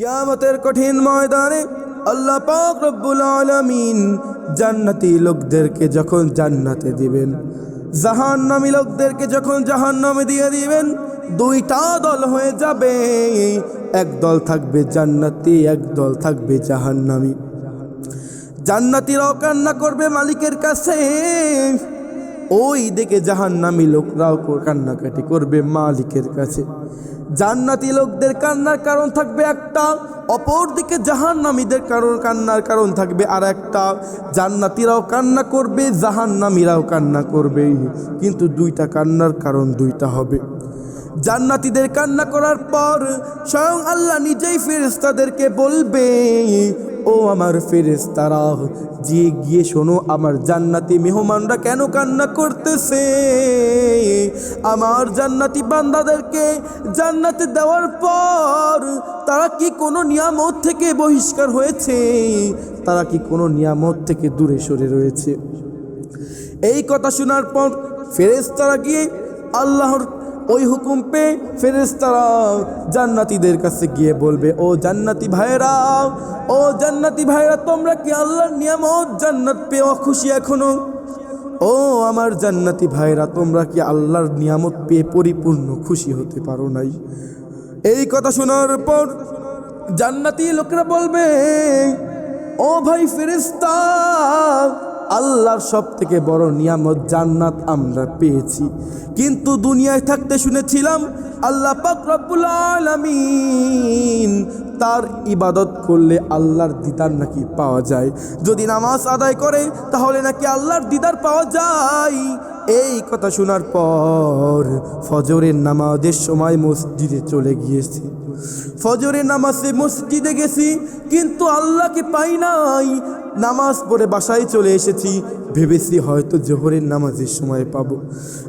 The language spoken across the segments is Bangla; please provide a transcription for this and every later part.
কিয়ামতের কঠিন ময়দানে আল্লাহ পাক রব্বুল আলামিন জান্নাতি লোকদেরকে যখন জান্নাতে দিবেন, জাহান্নামী লোকদেরকে যখন জাহান্নামে দিয়ে দিবেন, দুইটা দল হয়ে যাবে। এক দল থাকবে জান্নাতি, এক দল থাকবে জাহান্নামী। জান্নাতিরাও কান্না করবে মালিকের কাছে। ওই দিকে জাহান্নামী লোকরাও কান্নাকাটি করবে মালিকের কাছে। জান্নাতি লোকদের কান্নার কারণ থাকবে একটা অপর দিকে জাহান্নামীদের কারণ কান্নার কারণ থাকবে আর একটা জান্নাতিরাও কান্না করবে, জাহান্নামীরাও কান্না করবে। কিন্তু দুইটা কান্নার কারণ দুইটা হবে। জান্নাতীদের কান্না করার পর স্বয়ং আল্লাহ নিজেই ফেরেস্তাদেরকে বলবে ও আমার ফেরেস্তারা যে গিয়ে শোনো আমার জান্নাতি মেহমানরা কেন কান্না করতেছে? আমার জান্নাতি বান্দাদেরকে জান্নাতে দেওয়ার পর তারা কি কোনো নিয়ামত থেকে বহিষ্কার হয়েছে? তারা কি কোনো নিয়ামত থেকে দূরে সরে রয়েছে? এই কথা শোনার পর ফেরেস্তারা গিয়ে আল্লাহর ওই হুকুম পেয়ে ফেরেস্তারা জান্নাতীদের কাছে গিয়ে বলবে, ও জান্নাতি ভাইরা ও জান্নাতি ভাইরা তোমরা কি আল্লাহর নিয়ামত জান্নাত পেয়ে অখুশি এখনও? ও আমার জান্নাতি ভাইরা তোমরা কি আল্লাহর নিয়ামত পেয়ে পরিপূর্ণ খুশি হতে পারো নাই? এই কথা শোনার পর জান্নাতি লোকরা বলবে, ও ভাই ফেরেস্তা আল্লাহর সব থেকে বড় নিয়ামত জান্নাত আমরা পেয়েছি। কিন্তু দুনিয়ায় থাকতে শুনেছিলাম আল্লাহ পাক রব্বুল আলামিন তার ইবাদত করলে আল্লাহর দিদার নাকি পাওয়া যায়। যদি নামাজ আদায় করে, তাহলে নাকি আল্লাহর দিদার পাওয়া যায়। এই কথা শোনার পর ফজরের নামাজের সময় মসজিদে চলে গিয়েছি। ফজরের নামাজে মসজিদে গেছি, কিন্তু আল্লাহকে পাই নাই। নামাজ পড়ে বাসায় চলে এসেছি। ভেবেছি হয়তো জোহরের নামাজের সময় পাবো।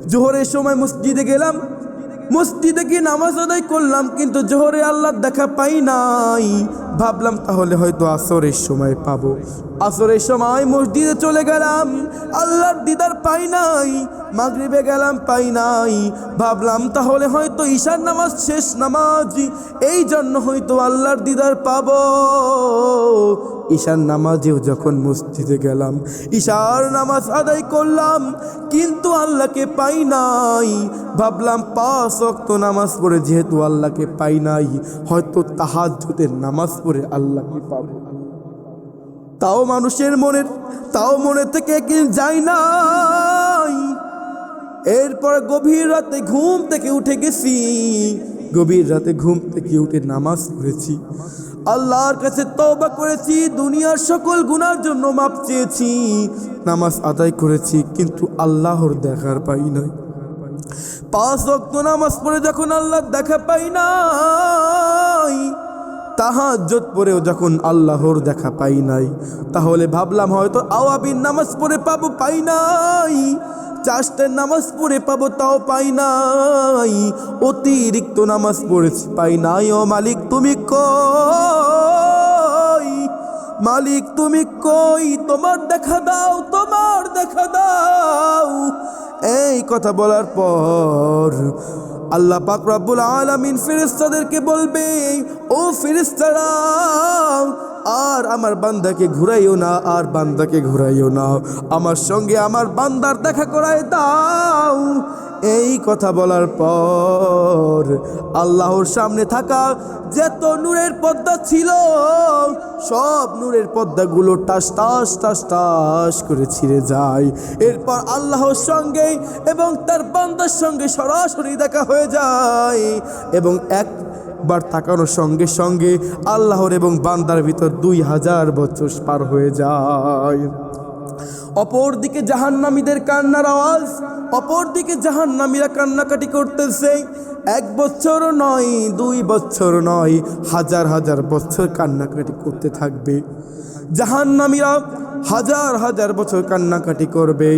জোহরের সময় মসজিদে গেলাম। মসজিদে গিয়ে নামাজ আদায় করলাম, কিন্তু জোহরে আল্লাহ দেখা পাই নাই। ভাবলাম তাহলে হয়তো আসরের সময় পাবো। আসরের সময় মসজিদে চলে গেলাম। আল্লাহর দিদার পাই নাই, মাগরিবে গেলাম পাই নাই। ভাবলাম তাহলে হয়তো ঈশার নামাজ শেষ নামাজ, এই জন্য হয়তো আল্লাহর দিদার পাব। ঈশার নামাজেও যখন মসজিদে গেলাম, ঈশার নামাজ আদায় করলাম, কিন্তু আল্লাহকে পাই নাই। ভাবলাম পাঁচ অক্ত নামাজ পড়ে যেহেতু আল্লাহকে পাই নাই, হয়তো তাহাজ্জুদের নামাজ পড়ে আল্লাহকে পাবো। তাও মানুষের মনের, তাও মনে থেকে যায় নাই? এরপর গভীর রাতে ঘুম থেকে উঠে গেছি। গভীর রাতে ঘুম থেকে উঠে নামাজ পড়েছি। আল্লাহর কাছে তওবা করেছি, দুনিয়ার সকল গুনার জন্য মাপ চেয়েছি। নামাজ আদায় করেছি, কিন্তু আল্লাহর দেখার পাই নাই। পাঁচ ওয়াক্ত নামাজ পড়ে যখন আল্লাহর দেখা পাই নাই তাহাজ্জত পড়েও যখন আল্লাহর দেখা পাই নাই, তাহলে ভাবলাম হয়তো আওয়াবিন নামাজ পড়ে পাবো পাই নাই চাষটের নামাজ পড়ে পাবো তাও পাই নাই, অতিরিক্ত নামাজ পড়েছি পাই নাই। ও মালিক, তুমি কই? মালিক, তুমি কই? তোমার দেখা দাও, তোমার দেখা দাও। এই কথা বলার পর আল্লাহ পাক রাব্বুল আলামিন ফেরেশতাদেরকে বলবে ও ফেরেশতারা আর আমার বান্দাকে ঘুরাইও না, আর বান্দাকে ঘুরাইও না। আমার সঙ্গে আমার বান্দার দেখা করায় দাও। এই কথা বলার পর আল্লাহর সামনে থাকা যত নূরের পর্দা ছিল, সব নূরের পর্দাগুলো টাস টাস টাস টাস করে ছিঁড়ে যায়। এরপর আল্লাহর সঙ্গে এবং তার বান্দার সঙ্গে সরাসরি দেখা হয়ে যায়। এবং একবার তাকানোর সঙ্গে সঙ্গে আল্লাহর এবং বান্দার ভিতর দুই হাজার বছর পার হয়ে যায়। অপর দিকে জাহান্নামীদের কান্নার আওয়াজ অপর দিকে জাহান্নামীরা কান্নাকাটি করতেছে। এক বছর নয়, দুই বছর নয়, হাজার হাজার বছর কান্নাকাটি করতে থাকবে। জাহান্নামীরা হাজার হাজার বছর কান্নাকাটি করবে।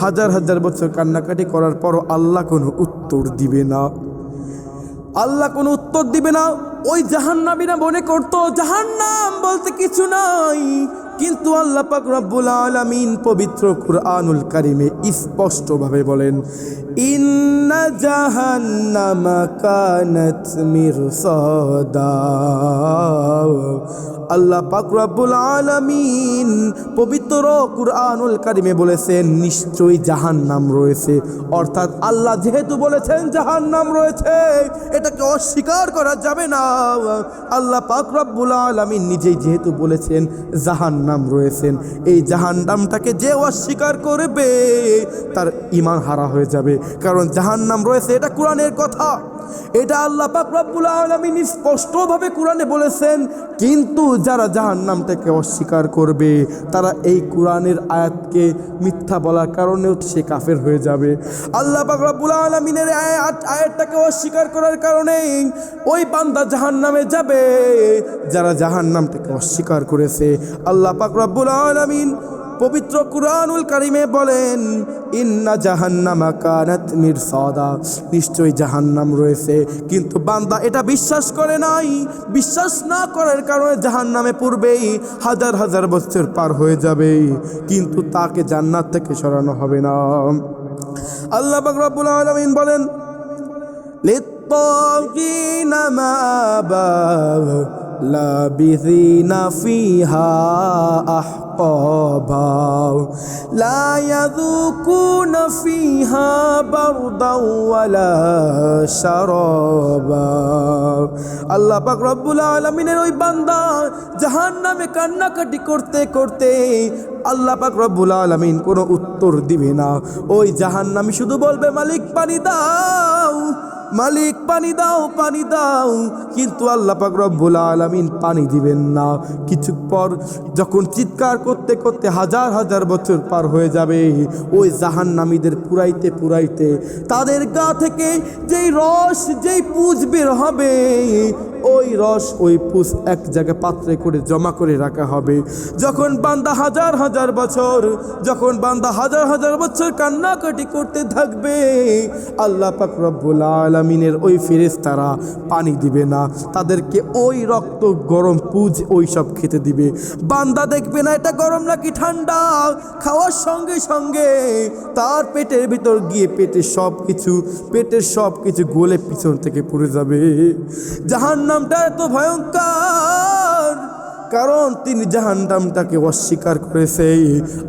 হাজার হাজার বছর কান্নাকাটি করার পরও আল্লাহ কোনো উত্তর দিবে না। আল্লাহ কোনো উত্তর দিবে না। ওই জাহান্নামীরা মনে করতো, জাহান্নাম বলতে কিছু নাই। কিন্তু আল্লাহ পাক রব্বুল আলামিন পবিত্র কুরআনুল কারিমে স্পষ্টভাবে বলেন, ইন্না জাহান্নামা কানাত মিরসাদা। আল্লাহ পাক রব্বুল আলামিন পবিত্র কুরআনুল কারিমে বলেছেন নিশ্চয়ই জাহান নাম রয়েছে। অর্থাৎ আল্লাহ যেহেতু বলেছেন জাহান্নাম রয়েছে, এটাকে অস্বীকার করা যাবে না। আল্লাহ পাক রব্বুল আলামিন নিজেই যেহেতু বলেছেন জাহান নাম রয়েছেন এই জাহান্নামটাকে যে অস্বীকার করবে, তার ইমান হারা হয়ে যাবে। কারণ জাহান নাম রয়েছে, এটা কোরআনের কথা। এটা আল্লাহ পাক রব্বুল আলামিন স্পষ্টভাবে কোরআনে বলেছেন, কিন্তু যারা জাহান জাহান্নামটাকে অস্বীকার করবে, তারা এই কোরআনের আয়াতকে মিথ্যা বলার কারণেও সে কাফের হয়ে যাবে। আল্লাহ পাক রব্বুল আলামিনের আয়াত আয়াতটাকে অস্বীকার করার কারণে ওই বান্দা জাহান্নামে যাবে, যারা জাহান জাহান্নামটাকে অস্বীকার করেছে। আল্লাহ পাক রব্বুল আলামিন পবিত্র কুরআনুল কারিমে বলেন, ইন্না জাহান্নামা কানাত মিরসাদা। নিশ্চয়ই জাহান্নাম রয়েছে, কিন্তু বান্দা এটা বিশ্বাস করে নাই। বিশ্বাস না করার কারণে জাহান্নামে পূর্বেই হাজার হাজার বছর পার হয়ে যাবে, কিন্তু তাকে জান্নাত থেকে সরানো হবে না। আল্লাহ রব্বুল আলামিন বলেন লিত্তাগিনা মাবা لابثين فيها أحقابا لا يذوقون فيها بردا ولا شرابا আল্লাহ পাক রব্বুল আলমিনের ওই বান্দা জাহান নামে কান্নাকাটি করতে করতে আল্লাহ পাক রব্বুল আলমিন কোনো উত্তর দিবে না ওই জাহান্নামি শুধু বলবে মালিক পানি দাও মালিক, পানি দাও পানি দাও। কিন্তু আল্লাহ পাক রব্বুল আলমিন পানি দিবেন না। কিছু পর যখন চিৎকার করতে করতে হাজার হাজার বছর পার হয়ে যাবে, ওই জাহান্নামীদের পুরাইতে পুরাইতে তাদের গা থেকে যেই রস, যেই পুজ বের হবে ওই রস, ওই পুষ এক জায়গায় পাত্রে করে, জমা করে রাখা হবে। যখন বান্দা হাজার হাজার বছর, যখন বান্দা হাজার হাজার বছর কান্নাকাটি করতে থাকবে, আল্লাহ পাক আলমিনের ওই ফেরেশতারা পানি দিবে না। তাদেরকে ওই রক্ত, গরম পুজ, ওই সব খেতে দিবে। বান্দা দেখবে না এটা গরম নাকি ঠান্ডা। খাওয়ার সঙ্গে সঙ্গে তার পেটের ভিতর গিয়ে পেটের সব কিছু পেটের সব কিছু গলে পিছন থেকে পড়ে যাবে। জাহান নামটা এত ভয়ঙ্কর। কারণ তিনি জাহান্নামটাকে অস্বীকার করেছে।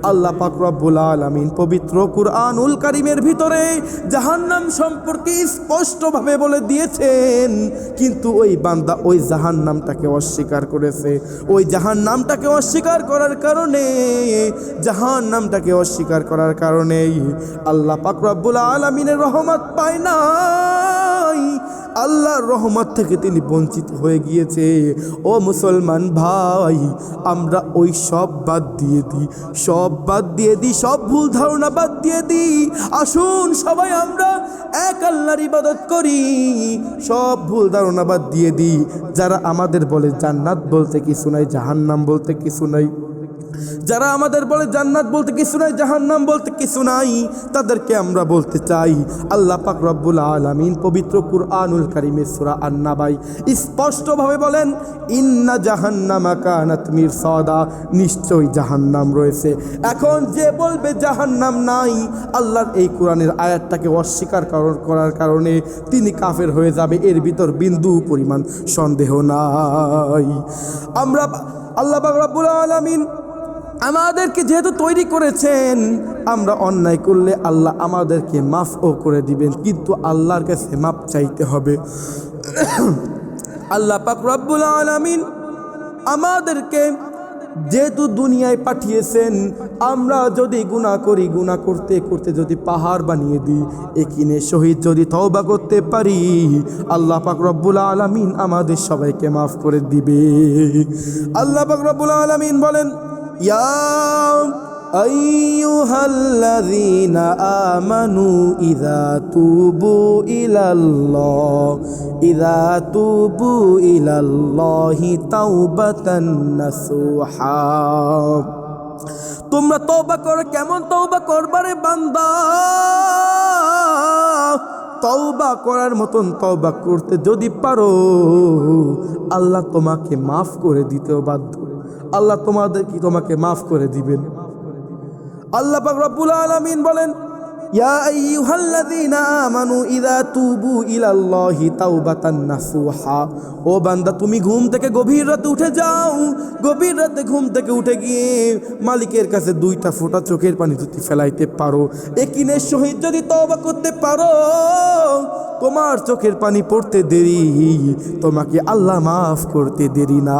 আল্লাহ পাক রব্বুল আলামিন পবিত্র কুরআনুল কারিমের ভিতরে জাহান্নাম সম্পর্কে স্পষ্টভাবে বলে দিয়েছেন। কিন্তু ওই বান্দা ওই জাহান্নামটাকে অস্বীকার করেছে। ওই জাহান্নামটাকে অস্বীকার করার কারণে, জাহান্নামটাকে অস্বীকার করার কারণেই আল্লাহ পাক রব্বুল আলামিনের রহমত পায় নাই। আল্লাহর রহমত থেকে তিনি বঞ্চিত হয়ে গিয়েছে। ও মুসলমান ভাই, আমরা ওই সব বাদ দিয়ে দিই, সব বাদ দিয়ে দিই, সব ভুল ধারণা বাদ দিয়ে দিই। আসুন সবাই আমরা এক আল্লাহর ইবাদত করি, সব ভুল ধারণা বাদ দিয়ে দিই। যারা আমাদের বলে জান্নাত বলতে কিছু নাই, জাহান্নাম বলতে কিছু নাই। যারা আমাদের বলে জান্নাত বলতে কিছু নাই, জাহান্নাম বলতে কিছু নাই, তাদেরকে আমরা বলতে চাই, আল্লাহ পাক রব্বুল আলামিন পবিত্র কুরআনুল কারিমে সূরা আন-নাবাই স্পষ্টভাবে বলেন, ইন্না জাহান্নামা কানাত মিরসাদা নিশ্চয়ই জাহান্নাম রয়েছে। এখন যে বলবে জাহান্নাম নাই, আল্লাহর এই কোরআনের আয়াতটাকে অস্বীকার করার- কারণে তিনি কাফের হয়ে যাবে, এর ভিতর বিন্দু পরিমাণ সন্দেহ নাই। আমরা আল্লাহ রব্বুল আলামিন আমাদেরকে যেহেতু তৈরি করেছেন, আমরা অন্যায় করলে আল্লাহ আমাদেরকে মাফও করে দিবেন, কিন্তু আল্লাহর কাছে মাপ চাইতে হবে। আল্লাহ পাক রব্বুল আলামিন আমাদেরকে যেহেতু দুনিয়ায় পাঠিয়েছেন, আমরা যদি গুনাহ করি, গুনাহ করতে করতে যদি পাহাড় বানিয়ে দিই একিনে শহীদ যদি তওবা করতে পারি, আল্লাহ পাক রব্বুল আলামিন আমাদের সবাইকে মাফ করে দিবে। আল্লাহ পাক রব্বুল আলামিন বলেন أيها الذين آمنوا إذا توبوا إلى الله إذا توبوا إلى الله توبة نصوحا তোমরা তওবা করো কেমন তওবা করবারে বান্দা তওবা করার মতন তওবা করতে যদি পারো আল্লাহ তোমাকে মাফ করে দিতেও বাধ্য আল্লাহ তোমাদের কি তোমাকে মাফ করে দিবেন? আল্লাহ পাক রব্বুল আলামিন বলেন, ইয়া আইয়ুহাল্লাযীনা আমানু ইযা তুবু ইলাল্লাহি তাওবাতান নাসুহা। ও বান্দা, তুমি ঘুম থেকে গভীর রাতে উঠে যাও। গভীর রাতে ঘুম থেকে উঠে গিয়ে মালিকের কাছে দুইটা ফোঁটা চোখের পানি যদি ফেলাইতে পারো একিনের সহিত যদি তওবা করতে পারো, তোমার চোখের পানি পড়তে দেরি, তোমাকে আল্লাহ মাফ করতে দেরি না।